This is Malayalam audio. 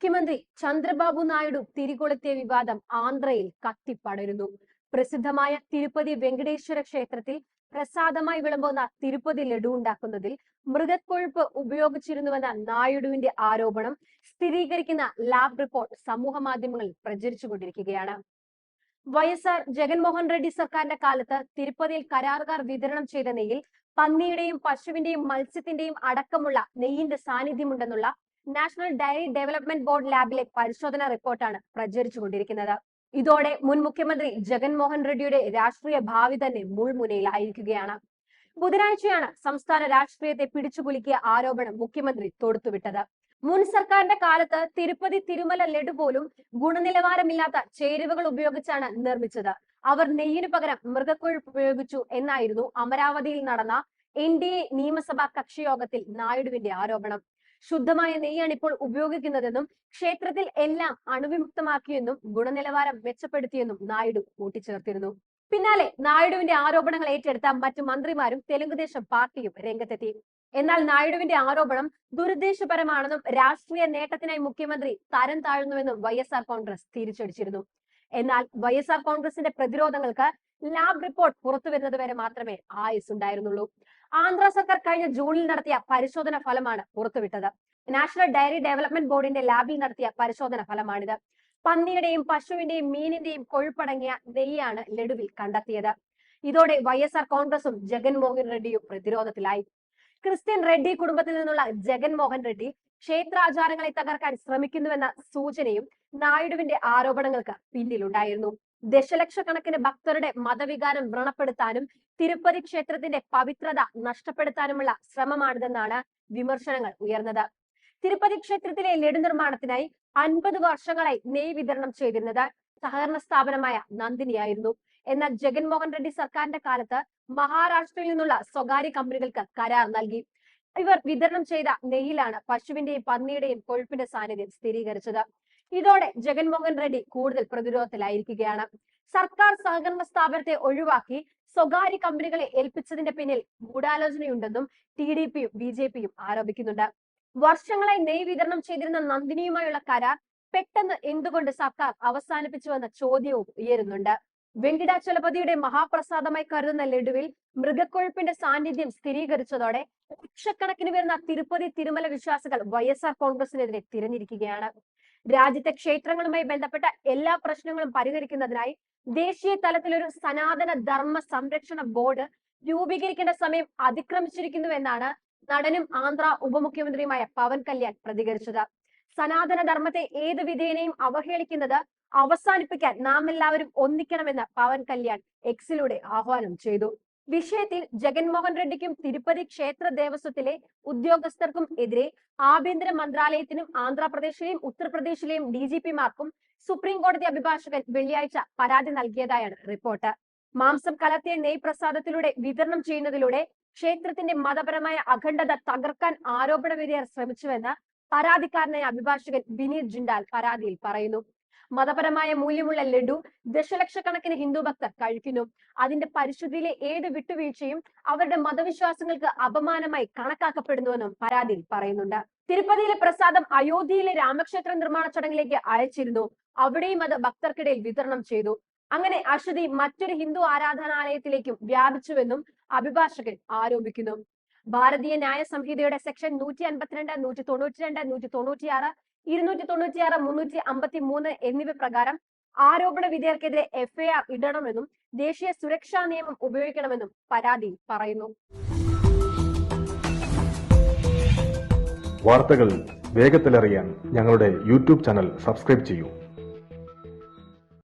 മുഖ്യമന്ത്രി ചന്ദ്രബാബു നായിഡു തിരികൊളുത്തിയ വിവാദം ആന്ധ്രയിൽ കത്തിപ്പടരുന്നു. പ്രസിദ്ധമായ തിരുപ്പതി വെങ്കടേശ്വര ക്ഷേത്രത്തിൽ പ്രസാദമായി വിളമ്പുന്ന തിരുപ്പതി ലഡു ഉണ്ടാക്കുന്നതിൽ മൃഗക്കൊഴുപ്പ് ഉപയോഗിച്ചിരുന്നുവെന്ന നായിഡുവിന്റെ ആരോപണം സ്ഥിരീകരിക്കുന്ന ലാബ് റിപ്പോർട്ട് സമൂഹ മാധ്യമങ്ങളിൽ പ്രചരിച്ചുകൊണ്ടിരിക്കുകയാണ്. വൈഎസ്ആർ ജഗൻമോഹൻ റെഡ്ഡി സർക്കാരിന്റെ കാലത്ത് തിരുപ്പതിയിൽ കരാറുകാർ വിതരണം ചെയ്ത നെയ്യിൽ പന്നിയുടെയും പശുവിന്റെയും മത്സ്യത്തിന്റെയും അടക്കമുള്ള നെയ്യിന്റെ സാന്നിധ്യമുണ്ടെന്നുള്ള നാഷണൽ ഡയറി ഡെവലപ്മെന്റ് ബോർഡ് ലാബിലെ പരിശോധന റിപ്പോർട്ടാണ് പ്രചരിച്ചുകൊണ്ടിരിക്കുന്നത്. ഇതോടെ മുൻ മുഖ്യമന്ത്രി ജഗൻമോഹൻ റെഡ്ഡിയുടെ രാഷ്ട്രീയ ഭാവി തന്നെ മുൾമുനയിലായിരിക്കുകയാണ്. ബുധനാഴ്ചയാണ് സംസ്ഥാന രാഷ്ട്രീയത്തെ പിടിച്ചുകുലുക്കിയ ആരോപണം മുഖ്യമന്ത്രി തൊടുത്തുവിട്ടത്. മുൻ സർക്കാരിന്റെ കാലത്ത് തിരുപ്പതി തിരുമല ലഡു പോലും ഗുണനിലവാരമില്ലാത്ത ചേരുവകൾ ഉപയോഗിച്ചാണ് നിർമ്മിച്ചത്. അവർ നെയ്യിനു പകരം മൃഗക്കൊഴുപ്പ് ഉപയോഗിച്ചു എന്നായിരുന്നു അമരാവതിയിൽ നടന്ന എൻ ഡി എ നിയമസഭാ കക്ഷിയോഗത്തിൽ നായിഡുവിന്റെ ആരോപണം. ശുദ്ധമായ നെയ്യാണ് ഇപ്പോൾ ഉപയോഗിക്കുന്നതെന്നും ക്ഷേത്രത്തിൽ എല്ലാം അണുവിമുക്തമാക്കിയെന്നും ഗുണനിലവാരം മെച്ചപ്പെടുത്തിയെന്നും നായിഡു കൂട്ടിച്ചേർത്തിരുന്നു. പിന്നാലെ നായിഡുവിന്റെ ആരോപണങ്ങൾ ഏറ്റെടുത്ത മറ്റു മന്ത്രിമാരും തെലുങ്കുദേശം പാർട്ടിയും രംഗത്തെത്തി. എന്നാൽ നായിഡുവിന്റെ ആരോപണം ദുരുദ്ദേശപരമാണെന്നും രാഷ്ട്രീയ നേട്ടത്തിനായി മുഖ്യമന്ത്രി തരം താഴ്ന്നുവെന്നും വൈ കോൺഗ്രസ് തിരിച്ചടിച്ചിരുന്നു. എന്നാൽ വൈ കോൺഗ്രസിന്റെ പ്രതിരോധങ്ങൾക്ക് ലാബ് റിപ്പോർട്ട് പുറത്തു വരുന്നത് വരെ മാത്രമേ ആയുസ് ഉണ്ടായിരുന്നുള്ളൂ. ആന്ധ്ര സർക്കാർ കഴിഞ്ഞ ജൂണിൽ നടത്തിയ പരിശോധന ഫലമാണ് പുറത്തുവിട്ടത്. നാഷണൽ ഡയറി ഡെവലപ്മെന്റ് ബോർഡിന്റെ ലാബിൽ നടത്തിയ പരിശോധന ഫലമാണിത്. പന്നിയുടെയും പശുവിന്റെയും മീനിന്റെയും കൊഴുപ്പടങ്ങിയ നെയ്യാണ് ലഡുവിൽ കണ്ടെത്തിയത്. ഇതോടെ വൈ എസ് ആർ കോൺഗ്രസും ജഗൻമോഹൻ റെഡ്ഡിയും പ്രതിരോധത്തിലായി. ക്രിസ്ത്യൻ റെഡ്ഡി കുടുംബത്തിൽ നിന്നുള്ള ജഗൻമോഹൻ റെഡ്ഡി ക്ഷേത്രാചാരങ്ങളെ തകർക്കാൻ ശ്രമിക്കുന്നുവെന്ന സൂചനയും നായിഡുവിന്റെ ആരോപണങ്ങൾക്ക് പിന്നിലുണ്ടായിരുന്നു. ദശലക്ഷക്കണക്കിന് ഭക്തരുടെ മതവികാരം വ്രണപ്പെടുത്താനും തിരുപ്പതി ക്ഷേത്രത്തിന്റെ പവിത്രത നഷ്ടപ്പെടുത്താനുമുള്ള ശ്രമമാണിതെന്നാണ് വിമർശനങ്ങൾ ഉയർന്നത്. തിരുപ്പതി ക്ഷേത്രത്തിലെ ലഡു നിർമ്മാണത്തിനായി അൻപത് വർഷങ്ങളായി നെയ് വിതരണം ചെയ്തിരുന്നത് സഹകരണ സ്ഥാപനമായ നന്ദിനിയായിരുന്നു. എന്നാൽ ജഗൻമോഹൻ റെഡ്ഡി സർക്കാരിന്റെ കാലത്ത് മഹാരാഷ്ട്രയിൽ നിന്നുള്ള സ്വകാര്യ കമ്പനികൾക്ക് കരാർ നൽകി. ഇവർ വിതരണം ചെയ്ത നെയ്യിലാണ് പശുവിന്റെയും പന്നിയുടെയും കൊഴുപ്പിന്റെ സാന്നിധ്യം സ്ഥിരീകരിച്ചത്. ഇതോടെ ജഗൻമോഹൻ റെഡ്ഡി കൂടുതൽ പ്രതിരോധത്തിലായിരിക്കുകയാണ്. സർക്കാർ സഹകരണ സ്ഥാപനത്തെ ഒഴിവാക്കി സ്വകാര്യ കമ്പനികളെ ഏൽപ്പിച്ചതിന്റെ പിന്നിൽ ഗൂഢാലോചനയുണ്ടെന്നും ടി ഡി പിയും ബി ജെ പിയും ആരോപിക്കുന്നുണ്ട്. വർഷങ്ങളായി നെയ് വിതരണം ചെയ്തിരുന്ന നന്ദിനിയുമായുള്ള കരാർ പെട്ടെന്ന് എന്തുകൊണ്ട് സർക്കാർ അവസാനിപ്പിച്ചുവെന്ന ചോദ്യവും ഉയരുന്നുണ്ട്. വെങ്കിടാചലപതിയുടെ മഹാപ്രസാദമായി കരുതുന്ന ലഡുവിൽ മൃഗക്കൊഴുപ്പിന്റെ സാന്നിധ്യം സ്ഥിരീകരിച്ചതോടെ ലക്ഷക്കണക്കിന് വരുന്ന തിരുപ്പതി തിരുമല വിശ്വാസികൾ വൈഎസ്ആർ എസ് ആർ കോൺഗ്രസിനെതിരെ തിരഞ്ഞിരിക്കുകയാണ്. രാജ്യത്തെ ക്ഷേത്രങ്ങളുമായി ബന്ധപ്പെട്ട എല്ലാ പ്രശ്നങ്ങളും പരിഹരിക്കുന്നതിനായി ദേശീയ തലത്തിൽ ഒരു സനാതന ധർമ്മ സംരക്ഷണ ബോർഡ് രൂപീകരിക്കേണ്ട സമയം അതിക്രമിച്ചിരിക്കുന്നു എന്നാണ് നടനും ആന്ധ്ര ഉപമുഖ്യമന്ത്രിയുമായ പവൻ കല്യാൺ പ്രതികരിച്ചത്. സനാതന ധർമ്മത്തെ ഏത് വിധേനയും അവഹേളിക്കുന്നത് അവസാനിപ്പിക്കാൻ നാം എല്ലാവരും ഒന്നിക്കണമെന്ന് പവൻ കല്യാൺ എക്സിലൂടെ ആഹ്വാനം ചെയ്തു. വിഷയത്തിൽ ജഗൻമോഹൻ റെഡ്ഡിക്കും തിരുപ്പതി ക്ഷേത്ര ദേവസ്വത്തിലെ ഉദ്യോഗസ്ഥർക്കും എതിരെ ആഭ്യന്തര മന്ത്രാലയത്തിനും ആന്ധ്രാപ്രദേശിലെയും ഉത്തർപ്രദേശിലെയും ഡി ജി പിമാർക്കും സുപ്രീം കോടതി അഭിഭാഷകൻ വെള്ളിയാഴ്ച പരാതി നൽകിയതായാണ് റിപ്പോർട്ട്. മാംസം കലർത്തിയ നെയ് പ്രസാദത്തിലൂടെ വിതരണം ചെയ്യുന്നതിലൂടെ ക്ഷേത്രത്തിന്റെ മതപരമായ അഖണ്ഡത തകർക്കാൻ ആരോപണ വിധേയർ ശ്രമിച്ചുവെന്ന് പരാതിക്കാരനായ അഭിഭാഷകൻ വിനീത് ജിണ്ടാൽ പരാതിയിൽ പറയുന്നു. മതപരമായ മൂല്യമുള്ള ലഡു ദശലക്ഷക്കണക്കിന് ഹിന്ദു ഭക്തർ കഴിക്കുന്നു. അതിന്റെ പരിശുദ്ധിയിലെ ഏത് വിട്ടുവീഴ്ചയും അവരുടെ മതവിശ്വാസങ്ങൾക്ക് അപമാനമായി കണക്കാക്കപ്പെടുന്നുവെന്നും പരാതിയിൽ പറയുന്നുണ്ട്. തിരുപ്പതിയിലെ പ്രസാദം അയോധ്യയിലെ രാമക്ഷേത്ര നിർമ്മാണ ചടങ്ങിലേക്ക് അയച്ചിരുന്നു. അവിടെയും അത് ഭക്തർക്കിടയിൽ വിതരണം ചെയ്തു. അങ്ങനെ അശ്വതി മറ്റൊരു ഹിന്ദു ആരാധനാലയത്തിലേക്കും വ്യാപിച്ചുവെന്നും അഭിഭാഷകൻ ആരോപിക്കുന്നു. ഭാരതീയ ന്യായ സംഹിതയുടെ സെക്ഷൻ നൂറ്റി അൻപത്തിരണ്ട് നൂറ്റി തൊണ്ണൂറ്റി രണ്ട് നൂറ്റി തൊണ്ണൂറ്റിയാറ് ഇരുന്നൂറ്റി തൊണ്ണൂറ്റിയാറ് മുന്നൂറ്റി അമ്പത്തി മൂന്ന് എന്നിവ പ്രകാരം ആരോപണ വിധേയർക്കെതിരെ എഫ്ഐആർ ഇടണമെന്നും ദേശീയ സുരക്ഷാ നിയമം ഉപയോഗിക്കണമെന്നും പരാതി പറയുന്നു. വാർത്തകൾ വേഗത്തിലറിയാൻ ഞങ്ങളുടെ യൂട്യൂബ് ചാനൽ സബ്സ്ക്രൈബ് ചെയ്യൂ.